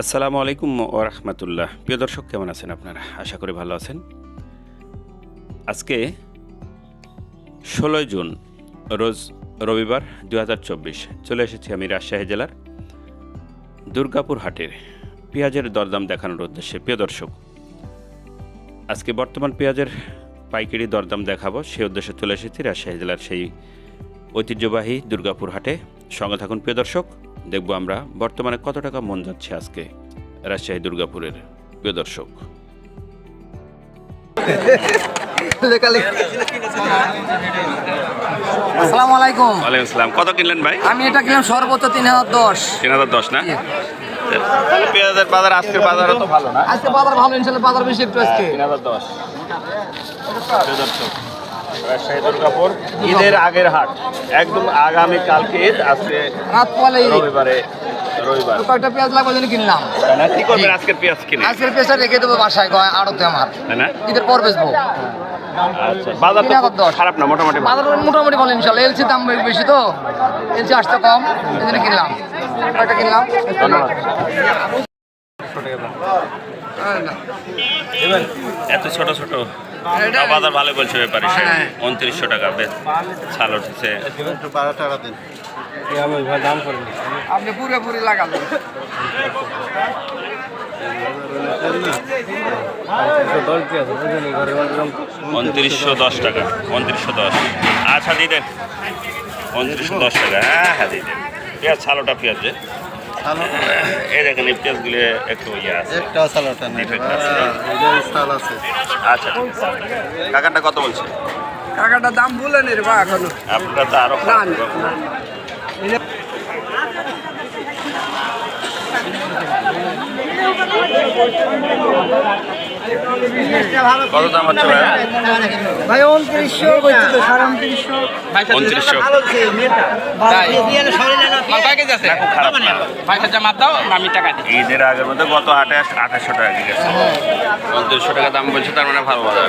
আসসালামু আলাইকুম ও রহমতুল্লাহ। প্রিয় দর্শক, কেমন আছেন আপনারা? আশা করি ভালো আছেন। আজকে ষোলোই জুন, রোজ রবিবার দু হাজার চব্বিশ। চলে এসেছি আমি রাজশাহী জেলার দুর্গাপুর হাটের পেঁয়াজের দরদাম দেখানোর উদ্দেশ্যে। প্রিয় দর্শক, আজকে বর্তমান পেঁয়াজের পাইকারি দরদাম দেখাবো। সেই উদ্দেশ্যে চলে এসেছি রাজশাহী জেলার সেই ঐতিহ্যবাহী দুর্গাপুর হাটে। সঙ্গে থাকুন প্রিয় দর্শক। দেখব আমরা বর্তমানে কত টাকা মন যাচ্ছে আজকে রাজশাহী দুর্গাপুরের। প্রিয় দর্শক। আসসালামু আলাইকুম। ওয়ালাইকুম আসসালাম। কত কিনলেন ভাই? আমি এটা কিনলাম সর্বোচ্চ তিন হাজার দশ। তিন হাজার দশ না? তাহলে পেঁয়াজের বাজার আজকের বাজার তো ভালো না? আজকে বাজার ভালো ইনশাল্লাহ বাজার বেশি একটু আজকে। তিন হাজার দশ। দর্শক রাজশাহী দুর্গাপুর ঈদের আগের হাট। একদম আগামী কালকে ঈদ আজকে রবিবারে পেঁয়াজ লাগবে জন্য কিনলাম? না? কি করবেন? আজকের পেঁয়াজ কিনে। আজকের পেঁয়াজটা রেখে দেবো বাসায় গয় আড়তে আমার। না ঈদের পর বেচবো। আচ্ছা বাজার তো। খারাপ না মোটামুটি ভালো। বাজার মোটামুটি ভালো ইনশাল্লাহ। এলসি দাম বেশি তো। এলসি আসতে কম এই জন্য কিনলাম। কয়েকটা কিনলাম? ধন্যবাদ। এত ছোট ছোট। বাজার ভালো বলছে ব্যাপারে হ্যাঁ। উনত্রিশশো টাকা বেশ ছাল উঠেছে। আপনি পুরোপুরি লাগালেন উনত্রিশশো দশ টাকা উনত্রিশশো দশ। আচ্ছা দিয়ে দেন। উনত্রিশশো দশ টাকা হ্যাঁ হ্যাঁ দিয়ে দেন। পেঁয়াজ ছালোটা পেঁয়াজ যে। এই দেখেন এই পেঁয়াজগুলো একটু ইয়ে আছে। একটা সালাটা নেই Defect আছে। আচ্ছা কত বলছে? টাকাটা দাম বললেন রে বা এখনও। আপনার তো আরও না, না। কত দাম হচ্ছে ভাই উনত্রিশশো সাড়ে উনত্রিশশো। উনত্রিশশো। ঈদের আগের মধ্যে গত হাটে আঠাশশো টাকা গেছে। উনত্রিশশো টাকা দাম বলছে তার মানে ভালো বাজার